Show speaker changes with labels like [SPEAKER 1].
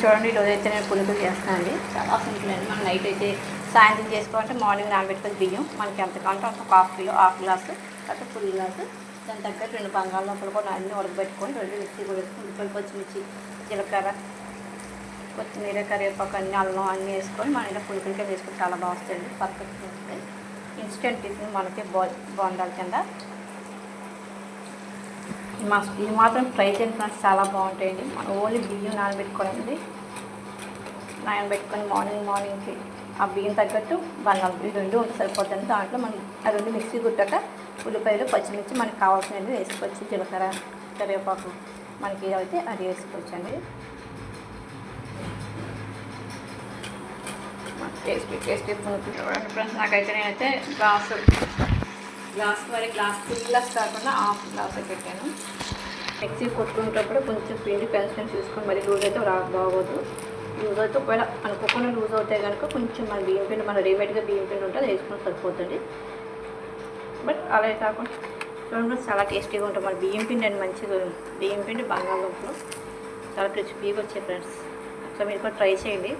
[SPEAKER 1] Friends చూడండి ఈరోజు అయితే నేను పునుకులు చేస్తానండి. చాలా సింపుల్ అండి. మనం నైట్ అయితే సాయంత్రం చేసుకోవాలంటే మార్నింగ్ నానబెట్టుకొని బియ్యం మనకి ఎంత కావాలంటే ఒక హాఫ్ కిలో హాఫ్ గ్లాసు లేకపోతే ఫుల్ గ్లాసు దాని తగ్గట్టు రెండు బంగాళదుంపలు కూడా అన్నీ ఉడకబెట్టుకొని రెండు మిర్చి కూడా వేసుకొని ఉల్లిపాయలు పచ్చిమిర్చి జీలకర్ర కొత్తిమీర కరివేపాకు అన్ని అల్లం అన్నీ వేసుకొని మన ఇలా పులుకులకే వేసుకొని చాలా బాగా వస్తాయండి. పర్ఫెక్ట్గా వస్తాయి. ఇన్స్టెంట్ టిఫిన్ మనకి బో బాగుండాలి కింద. మా ఇది మాత్రం ఫ్రై చేసి ఫ్రెండ్స్ చాలా బాగుంటాయండి. మనం ఓన్లీ బియ్యం నానబెట్టుకోవాలండి. నానబెట్టుకొని మార్నింగ్ మార్నింగ్కి ఆ బియ్యం తగ్గట్టు బంగాళం ఈ రెండు సరిపోతుంది. దాంట్లో మనం ఆ రెండు మిక్సీ కుట్టాక ఉల్లిపాయలు పచ్చిమిర్చి మనకి కావాల్సినవి వేసుకోవచ్చు. జీలకర్ర కరివేపాకు మనకి అయితే అది వేసుకోవచ్చు అండి టేస్టీ టేస్టీ పునుకు ఫ్రెండ్స్ నాకైతే నేనైతే గ్లాసు గ్లాస్ మరి గ్లాస్ ఫుల్ గ్లాస్ కాకుండా హాఫ్ గ్లాస్ పెట్టాను. మిక్సీ కొట్టుకునేటప్పుడు కొంచెం పిండి పెన్షన్ చూసుకొని మరి లూజ్ అయితే రా బాగోదు. లూజ్ అయితే ఒకవేళ అనుకోకుండా లూజ్ అవుతాయి కనుక కొంచెం మన బియ్యం పిండి మన రెడీమేడ్గా బియ్యం పిండి ఉంటుంది అది వేసుకొని సరిపోతుంది. బట్ అలా కాకుండా చూడండి చాలా టేస్టీగా ఉంటుంది. మన బియ్యం పిండి అండ్ మంచిగా బియ్యం పిండి బంగాళదుంపలు. చాలా క్రిస్పీగా వచ్చాయి ఫ్రెండ్స్. సో మీరు కూడా ట్రై చేయండి.